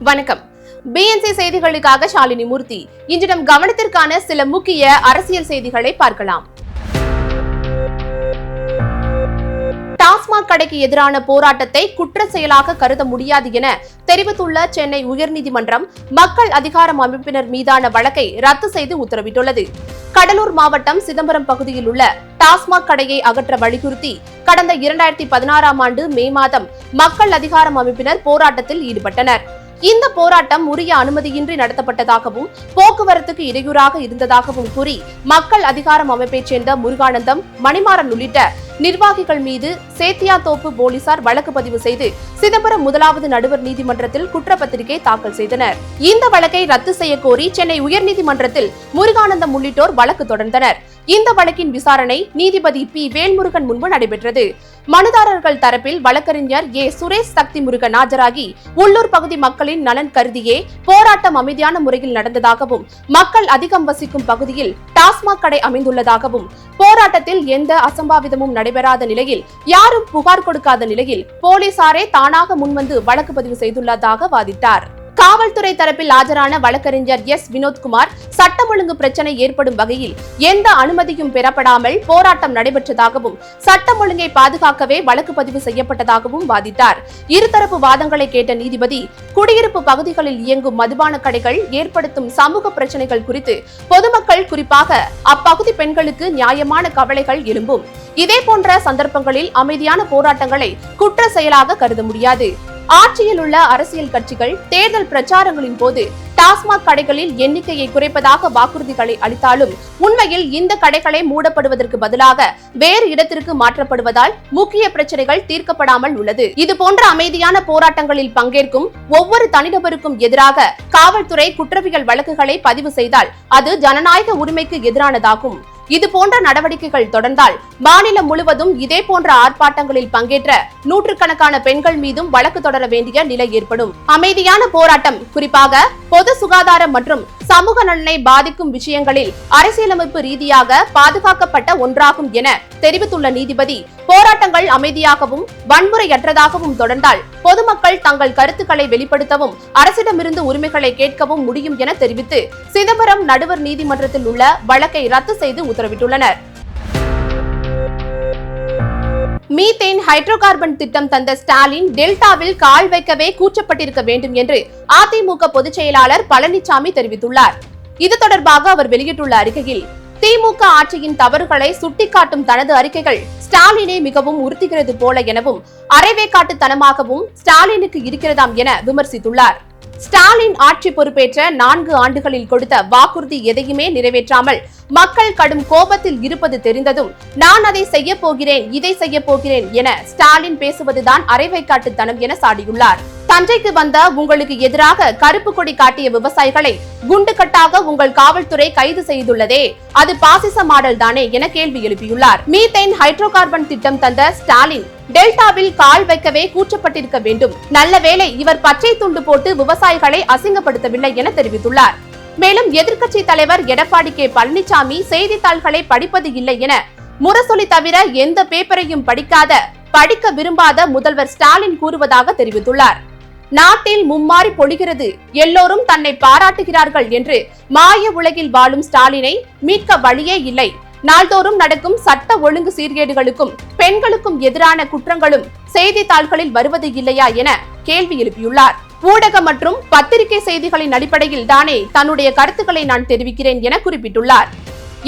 வணக்கம். பிஎன்சி செய்திகளுக்காக ஷாலினி மூர்த்தி. இன்று நம் கவனத்திற்கான சில முக்கிய அரசியல் செய்திகளை பார்க்கலாம். டாஸ்மாக் கடைக்கு எதிரான போராட்டத்தை குற்ற செயலாக கருத முடியாது என தெரிவித்துள்ள சென்னை உயர்நீதிமன்றம் மக்கள் அதிகாரம் அமைப்பினர் மீதான வழக்கை ரத்து செய்து உத்தரவிட்டுள்ளது. கடலூர் மாவட்டம் சிதம்பரம் பகுதியில் உள்ள டாஸ்மாக் கடையை அகற்ற வலியுறுத்தி கடந்த இரண்டாயிரத்தி பதினாறாம் ஆண்டு மே மாதம் மக்கள் அதிகாரம் அமைப்பினர் போராட்டத்தில் ஈடுபட்டனர். இந்த போராட்டம் உரிய அனுமதியின்றி நடத்தப்பட்டதாகவும் போக்குவரத்துக்கு இடையூறாக இருந்ததாகவும் கூறி மக்கள் அதிகாரம் அமைப்பைச் சேர்ந்த முருகானந்தம் மணிமாறன் உள்ளிட்ட நிர்வாகிகள் மீது சேத்தியாத்தோப்பு போலீசார் வழக்கு பதிவு செய்து சிதம்பரம் முதலாவது நடுவர் நீதிமன்றத்தில் குற்றப்பத்திரிகை தாக்கல் செய்தனர். இந்த வழக்கை ரத்து செய்ய கோரி சென்னை உயர்நீதிமன்றத்தில் முருகானந்தம் உள்ளிட்டோர் வழக்கு தொடர்ந்தனர். இந்த வழக்கின் விசாரணை நீதிபதி பி. வேல்முருகன் முன்பு நடைபெற்றது. மனுதாரர்கள் தரப்பில் வழக்கறிஞர் ஏ. சுரேஷ் சக்தி முருகன் ஆஜராகி உள்ளூர் பகுதி மக்களின் நலன் கருதியே போராட்டம் அமைதியான முறையில் நடந்ததாகவும் மக்கள் அதிகம் வசிக்கும் பகுதியில் டாஸ்மாக் கடை அமைந்துள்ளதாகவும் போராட்டத்தில் எந்த அசம்பாவிதமும் நடைபெறாத நிலையில் யாரும் புகார் கொடுக்காத நிலையில் போலீசாரே தானாக முன்வந்து வழக்கு பதிவு செய்துள்ளதாக வாதிட்டார். காவல்துறை தரப்பில் ஆஜரான வழக்கறிஞர் எஸ். வினோத்குமார் சட்டம் ஒழுங்கு பிரச்சனை ஏற்படும் வகையில் எந்த அனுமதியும் பெறப்படாமல் போராட்டம் நடைபெற்றதாகவும் சட்டம் ஒழுங்கை பாதுகாக்கவே வழக்கு பதிவு செய்யப்பட்டதாகவும் வாதிட்டார். இருதரப்பு வாதங்களை கேட்ட நீதிபதி குடியிருப்பு பகுதிகளில் இயங்கும் மதுபான கடைகள் ஏற்படுத்தும் சமூக பிரச்சனைகள் குறித்து பொதுமக்கள் குறிப்பாக அப்பகுதி பெண்களுக்கு நியாயமான கவலைகள் எழும்பும். இதே போன்ற சந்தர்ப்பங்களில் அமைதியான போராட்டங்களை குற்ற செயலாக கருத முடியாது. ஆட்சியில் உள்ள அரசியல் கட்சிகள் தேர்தல் பிரச்சாரங்களின் போது டாஸ்மாக் கடைகளில் எண்ணிக்கையை குறைப்பதாக வாக்குறுதிகளை அளித்தாலும் உண்மையில் இந்த கடைகளை மூடப்படுவதற்கு பதிலாக வேறு இடத்திற்கு மாற்றப்படுவதால் முக்கிய பிரச்சனைகள் தீர்க்கப்படாமல் உள்ளது. இது போன்ற அமைதியான போராட்டங்களில் பங்கேற்கும் ஒவ்வொரு தனிநபருக்கும் எதிராக காவல்துறை குற்றவியல் வழக்குகளை பதிவு செய்தால் அது ஜனநாயக உரிமைக்கு எதிரானதாகும். இது போன்ற நடவடிக்கைகள் தொடர்ந்தால் மாநிலம் முழுவதும் இதே போன்ற ஆர்ப்பாட்டங்களில் பங்கேற்ற நூற்றுக்கணக்கான பெண்கள் மீதும் வழக்கு தொடர வேண்டிய நிலை ஏற்படும். அமைதியான போராட்டம் குறிப்பாக பொது சுகாதாரம் மற்றும் சமூக நலனை பாதிக்கும் விஷயங்களில் அரசியலமைப்பு ரீதியாக பாதுகாக்கப்பட்ட ஒன்றாகும் என தெரிவித்துள்ள நீதிபதி போராட்டங்கள் அமைதியாகவும் வன்முறையற்றதாகவும் தொடர்ந்தால் பொதுமக்கள் தங்கள் கருத்துக்களை வெளிப்படுத்தவும் அரசிடமிருந்து உரிமைகளை கேட்கவும் முடியும் என தெரிவித்து சிதம்பரம் நடுவர் நீதிமன்றத்தில் உள்ள வழக்கை ரத்து செய்து உத்தரவிட்டுள்ளனர். மீத்தேன் ஹைட்ரோகார்பன் திட்டம் தந்த ஸ்டாலின் டெல்டாவில் கால் வைக்கவே கூச்சப்பட்டிருக்க வேண்டும் என்று அதிமுக பொதுச் செயலாளர் பழனிசாமி தெரிவித்துள்ளார். இது தொடர்பாக அவர் வெளியிட்டுள்ள அறிக்கையில் திமுக ஆட்சியின் தவறுகளை சுட்டிக்காட்டும் தனது அறிக்கைகள் ஸ்டாலினை மிகவும் உறுத்துகிறது போல எனவும் அரைவேக்காட்டுத்தனமாகவும் ஸ்டாலினுக்கு இருக்கிறதாம் என விமர்சித்துள்ளார். ஸ்டாலின் ஆட்சி பொறுப்பேற்ற நான்கு ஆண்டுகளில் கொடுத்த வாக்குறுதி எதையுமே நிறைவேற்றாமல் மக்கள் கடும் கோபத்தில் இருப்பது தெரிந்ததும் நான் அதை செய்ய போகிறேன் இதை செய்ய போகிறேன் என ஸ்டாலின் பேசுவதுதான் அரைவைக்காட்டுத்தனம் என சாடியுள்ளார். தஞ்சைக்கு வந்த உங்களுக்கு எதிராக கருப்பு கொடி காட்டிய விவசாயிகளை குண்டுகட்டாக உங்கள் காவல்துறை கைது செய்துள்ளதே அது பாசிச மாடல் தானே என கேள்வி எழுப்பியுள்ளார். மீத்தேன் ஹைட்ரோகார்பன் திட்டம் தந்த ஸ்டாலின் டெல்டாவில் கால் வைக்கவே கூச்சப்பட்டிருக்க வேண்டும். நல்ல வேளை இவர் பச்சை துண்டு போட்டு விவசாயிகளை அசிங்கப்படுத்தவில்லை என தெரிவித்துள்ளார். மேலும் எதிர்க்கட்சி தலைவர் எடப்பாடி கே பழனிசாமி செய்தித்தாள்களை படிப்பது இல்லை என முரசொலி தவிர எந்த பேப்பரையும் படிக்காத படிக்க விரும்பாத முதல்வர் ஸ்டாலின் கூறுவதாக தெரிவித்துள்ளார். நாட்டில் மும்மாறி பொழிகிறது எல்லோரும் தன்னை பாராட்டுகிறார்கள் என்று மாய உலகில் வாழும் ஸ்டாலினை மீட்க வழியே இல்லை. நாள்தோறும் நடக்கும் சட்ட ஒழுங்கு சீர்கேடுகளுக்கும் பெண்களுக்கும் எதிரான குற்றங்களும் செய்தித்தாள்களில் வருவது இல்லையா என கேள்வி எழுப்பியுள்ளார். ஊடக மற்றும் பத்திரிகை செய்திகளின் அடிப்படையில் தானே தன்னுடைய கருத்துக்களை நான் தெரிவிக்கிறேன் என குறிப்பிட்டுள்ளார்.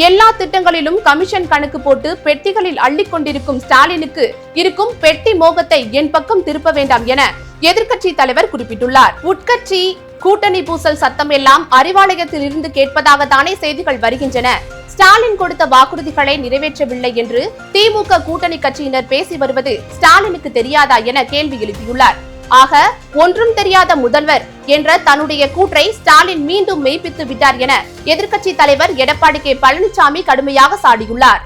எல்லா திட்டங்களிலும் கமிஷன் கணக்கு போட்டு பெட்டிகளில் அள்ளிக் கொண்டிருக்கும் ஸ்டாலினுக்கு இருக்கும் பெட்டி மோகத்தை என் பக்கம் திருப்ப வேண்டாம் என எதிர்க்கட்சி தலைவர் குறிப்பிட்டுள்ளார். உட்கட்சி கூட்டணி பூசல் சத்தம் எல்லாம் அறிவாலயத்தில் இருந்து கேட்பதாக தானே செய்திகள் வருகின்றன. ஸ்டாலின் கொடுத்த வாக்குறுதிகளை நிறைவேற்றவில்லை என்று திமுக கூட்டணி கட்சியினர் பேசி வருவது ஸ்டாலினுக்கு தெரியாதா என கேள்வி எழுப்பியுள்ளார். ஆக ஒன்றும் தெரியாத முதல்வர் என்ற தன்னுடைய கூற்றை ஸ்டாலின் மீண்டும் மெய்ப்பித்து விட்டார் என எதிர்க்கட்சி தலைவர் எடப்பாடி கே. பழனிசாமி கடுமையாக சாடியுள்ளார்.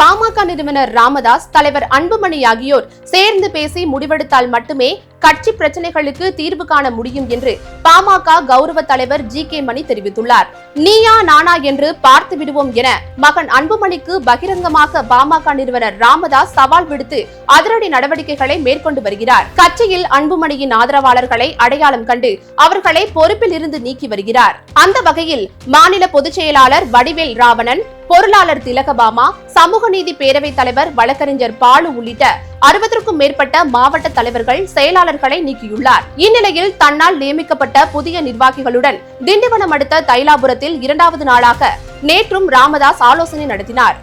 பாமக நிறுவனர் ராமதாஸ் தலைவர் அன்புமணி ஆகியோர் சேர்ந்து பேசி முடிவெடுத்தால் மட்டுமே கட்சி பிரச்சனைகளுக்கு தீர்வு காண முடியும் என்று பாமக கௌரவ தலைவர் ஜி கே மணி தெரிவித்துள்ளார். நீயா நானா என்று பார்த்து விடுவோம் என மகன் அன்புமணிக்கு பகிரங்கமாக பாமக நிறுவனர் ராமதாஸ் சவால் விடுத்து அதிரடி நடவடிக்கைகளை மேற்கொண்டு வருகிறார். கட்சியில் அன்புமணியின் ஆதரவாளர்களை அடையாளம் கண்டு அவர்களை பொறுப்பில் இருந்து நீக்கி வருகிறார். அந்த வகையில் மாநில பொதுச் செயலாளர் வடிவேல் ராவணன் பொருளாளர் திலகபாமா சமூக நீதி பேரவைத் தலைவர் வழக்கறிஞர் பாலு உள்ளிட்ட அறுபதற்கும் மேற்பட்ட மாவட்ட தலைவர்கள் செயலாளர்களை நீக்கியுள்ளார். இந்நிலையில் தன்னால் நியமிக்கப்பட்ட புதிய நிர்வாகிகளுடன் திண்டிவனம் அடுத்த தைலாபுரத்தில் இரண்டாவது நாளாக நேற்றும் ராமதாஸ் ஆலோசனை நடத்தினார்.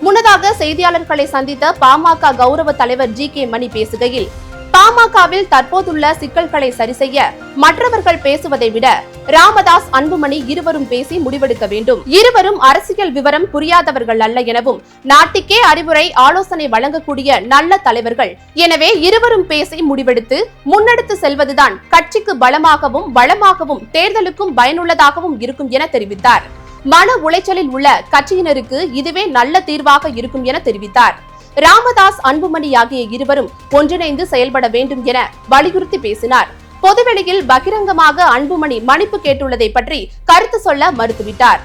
முன்னதாக செய்தியாளர்களை சந்தித்த பாமக கௌரவ தலைவர் ஜி கே மணி பேசுகையில் பாமகவில் தற்போதுள்ள சிக்கல்களை சரிசெய்ய மற்றவர்கள் பேசுவதை விட ராமதாஸ் அன்புமணி இருவரும் பேசி முடிவெடுக்க வேண்டும். இருவரும் அரசியல் விவரம் புரியாதவர்கள் அல்ல எனவும் நாட்டுக்கே அறிவுரை ஆலோசனை வழங்கக்கூடிய நல்ல தலைவர்கள். எனவே இருவரும் பேசி முடிவெடுத்து முன்னெடுத்து செல்வதுதான் கட்சிக்கு பலமாகவும் வளமாகவும் தேர்தலுக்கும் பயனுள்ளதாகவும் இருக்கும் என தெரிவித்தார். மன உளைச்சலில் உள்ள கட்சியினருக்கு இதுவே நல்ல தீர்வாக இருக்கும் என தெரிவித்தார். ராமதாஸ் அன்புமணி ஆகிய இருவரும் ஒன்றிணைந்து செயல்பட வேண்டும் என வலியுறுத்தி பேசினார். பொதுவெளியில் பகிரங்கமாக அன்புமணி மன்னிப்பு கேட்டுள்ளதை பற்றி கருத்து சொல்ல மறுத்துவிட்டார்.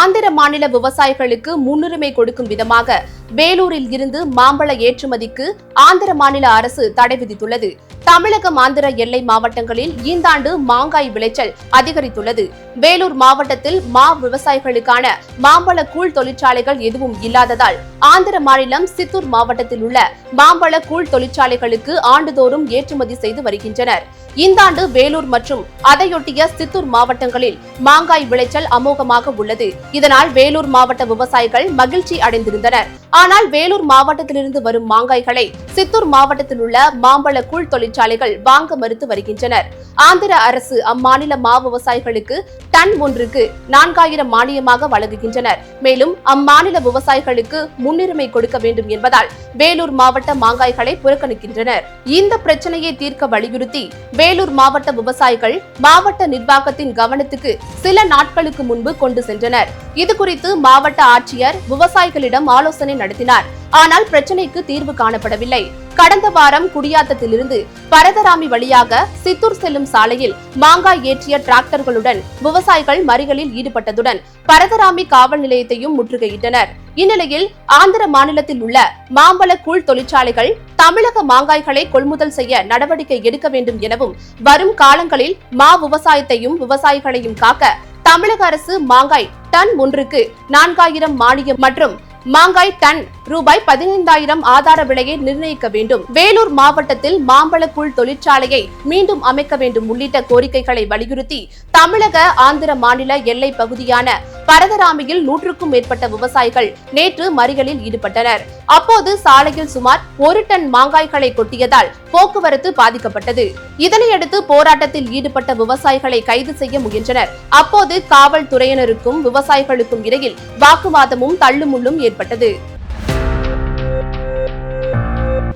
ஆந்திர மாநில விவசாயிகளுக்கு முன்னுரிமை கொடுக்கும் விதமாக வேலூரில் இருந்து மாம்பழ ஏற்றுமதிக்கு ஆந்திர மாநில அரசு தடை விதித்துள்ளது. தமிழகம் ஆந்திர எல்லை மாவட்டங்களில் இந்தாண்டு மாங்காய் விளைச்சல் அதிகரித்துள்ளது. வேலூர் மாவட்டத்தில் மா விவசாயிகளுக்கான மாம்பழ கூழ் தொழிற்சாலைகள் எதுவும் இல்லாததால் ஆந்திர மாநிலம் சித்தூர் மாவட்டத்தில் உள்ள மாம்பழ கூழ் தொழிற்சாலைகளுக்கு ஆண்டுதோறும் ஏற்றுமதி செய்து வருகின்றனர். இந்தாண்டு வேலூர் மற்றும் அதையொட்டிய சித்தூர் மாவட்டங்களில் மாங்காய் விளைச்சல் அமோகமாக உள்ளது. இதனால் வேலூர் மாவட்ட விவசாயிகள் மகிழ்ச்சி அடைந்திருந்தனர். ஆனால் வேலூர் மாவட்டத்திலிருந்து வரும் மாங்காய்களை சித்தூர் மாவட்டத்தில் உள்ள மாம்பழ கூழ் தொழிற்சாலைகள் வாங்க மறுத்து வருகின்றனர். ஆந்திர அரசு அம்மாநில மா விவசாயிகளுக்கு டன் ஒன்றுக்கு நான்காயிரம் மானியமாக வழங்குகின்றனர். மேலும் அம்மாநில விவசாயிகளுக்கு முன்னுரிமை கொடுக்க வேண்டும் என்பதால் வேலூர் மாவட்ட மாங்காய்களை புறக்கணிக்கின்றனர். இந்த பிரச்சனையை தீர்க்க வலியுறுத்தி வேலூர் மாவட்ட விவசாயிகள் மாவட்ட நிர்வாகத்தின் கவனத்துக்கு சில நாட்களுக்கு முன்பு கொண்டு சென்றனர். இது குறித்து மாவட்ட ஆட்சியர் விவசாயிகளிடம் ஆலோசனை நடத்தினார் ஆனால் பிரச்சனைக்கு தீர்வு காணப்படவில்லை. கடந்த வாரம் குடியாத்தத்திலிருந்து பரதராமி வழியாக சித்தூர் செல்லும் சாலையில் மாங்காய் ஏற்றிய டிராக்டர்களுடன் விவசாயிகள் மறிகளில் ஈடுபட்டதுடன் பரதராமி காவல் நிலையத்தையும் முற்றுகையிட்டனர். இந்நிலையில் ஆந்திர மாநிலத்தில் உள்ள மாம்பழ கூழ் தொழிற்சாலைகள் தமிழக மாங்காய்களை கொள்முதல் செய்ய நடவடிக்கை எடுக்க வேண்டும் எனவும் வரும் காலங்களில் மா விவசாயத்தையும் விவசாயிகளையும் காக்க தமிழக அரசு மாங்காய் டன் ஒன்றுக்கு நான்காயிரம் மானியம் மற்றும் மாங்காய் டன் ரூபாய் பதினைந்தாயிரம் ஆதார விலையை நிர்ணயிக்க வேண்டும். வேலூர் மாவட்டத்தில் மாம்பழக்கூழ் தொழிற்சாலையை மீண்டும் அமைக்க வேண்டும் உள்ளிட்ட கோரிக்கைகளை வலியுறுத்தி தமிழக ஆந்திர மாநில எல்லை பகுதியான பரதராமியில் நூற்றுக்கும் மேற்பட்ட விவசாயிகள் நேற்று மறிகளில் ஈடுபட்டனர். அப்போது சாலையில் சுமார் ஒரு டன் மாங்காய்களை கொட்டியதால் போக்குவரத்து பாதிக்கப்பட்டது. இதனையடுத்து போராட்டத்தில் ஈடுபட்ட விவசாயிகளை கைது செய்ய முயன்றனர். அப்போது காவல்துறையினருக்கும் விவசாயிகளுக்கும் இடையில் வாக்குவாதமும் தள்ளுமுள்ளும் ஏற்பட்டது.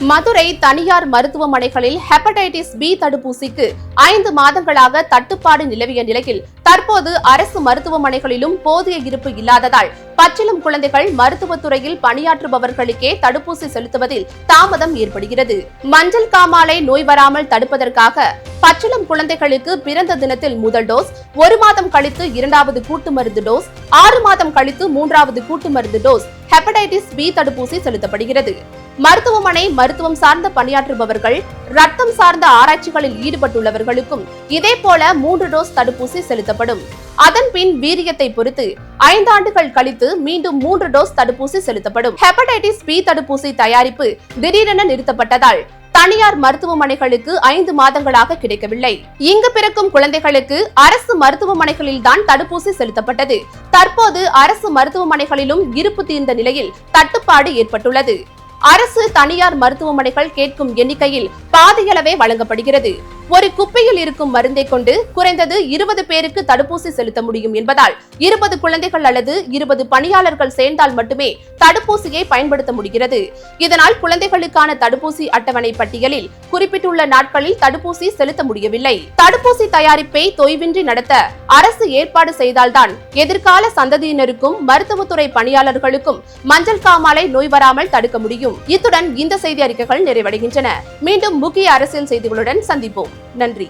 மதுரை தனியார் மருத்துவமனைகளில் ஹெப்படைட்டிஸ் பி தடுப்பூசிக்கு ஐந்து மாதங்களாக தட்டுப்பாடு நிலவிய நிலையில் தற்போது அரசு மருத்துவமனைகளிலும் போதிய இருப்பு இல்லாததால் பச்சிலும் குழந்தைகள் மருத்துவத்துறையில் பணியாற்றுபவர்களுக்கே தடுப்பூசி செலுத்துவதில் தாமதம் ஏற்படுகிறது. மஞ்சள் காமாலை நோய் வராமல் தடுப்பதற்காக பச்சிலம் குழந்தைகளுக்கு பிறந்த தினத்தில் முதல் டோஸ் ஒரு மாதம் கழித்து இரண்டாவது கூட்டு மருந்து டோஸ் ஆறு மாதம் கழித்து மூன்றாவது கூட்டு மருந்து டோஸ் ஹெப்படைட்டிஸ் பி தடுப்பூசி செலுத்தப்படுகிறது. மருத்துவமனை மருத்துவம் சார்ந்த பணியாற்றுபவர்கள் ரத்தம் சார்ந்த ஆராய்ச்சிகளில் ஈடுபட்டுள்ளவர்களுக்கும் இதே போல மூன்று டோஸ் தடுப்பூசி செலுத்தப்படும். அதன் பின் வீரியத்தை பொறுத்து ஐந்தாண்டுகள் கழித்து மீண்டும் மூன்று டோஸ் தடுப்பூசி செலுத்தப்படும். ஹெப்படைட்டிஸ் பி தடுப்பூசி தயாரிப்பு திடீரென நிறுத்தப்பட்டதால் தனியார் மருத்துவமனைகளுக்கு ஐந்து மாதங்களாக கிடைக்கவில்லை. இங்கு பிறக்கும் குழந்தைகளுக்கு அரசு மருத்துவமனைகளில் தான் தடுப்பூசி செலுத்தப்பட்டது. தற்போது அரசு மருத்துவமனைகளிலும் இருப்பு தீர்ந்த நிலையில் தட்டுப்பாடு ஏற்பட்டுள்ளது. அரசு தனியார் மருத்துவமனைகள் கேட்கும் எண்ணிக்கையில் பாதியளவே வழங்கப்படுகிறது. ஒரு குப்பையில் இருக்கும் மருந்தை கொண்டு குறைந்தது இருபது பேருக்கு தடுப்பூசி செலுத்த முடியும் என்பதால் இருபது குழந்தைகள் அல்லது இருபது பணியாளர்கள் சேர்ந்தால் மட்டுமே தடுப்பூசியை பயன்படுத்த முடிகிறது. இதனால் குழந்தைகளுக்கான தடுப்பூசி அட்டவணை பட்டியலில் குறிப்பிட்டுள்ள நாட்களில் தடுப்பூசி செலுத்த முடியவில்லை. தடுப்பூசி தயாரிப்பை தொய்வின்றி நடத்த அரசு ஏற்பாடு செய்தால்தான் எதிர்கால சந்ததியினருக்கும் மருத்துவத்துறை பணியாளர்களுக்கும் மஞ்சள் காமாலை நோய் வராமல் தடுக்க முடியும். இத்துடன் இந்த செய்தி அறிக்கைகள் நிறைவடைகின்றன. மீண்டும் முக்கிய அரசியல் செய்திகளுடன் சந்திப்போம். நன்றி.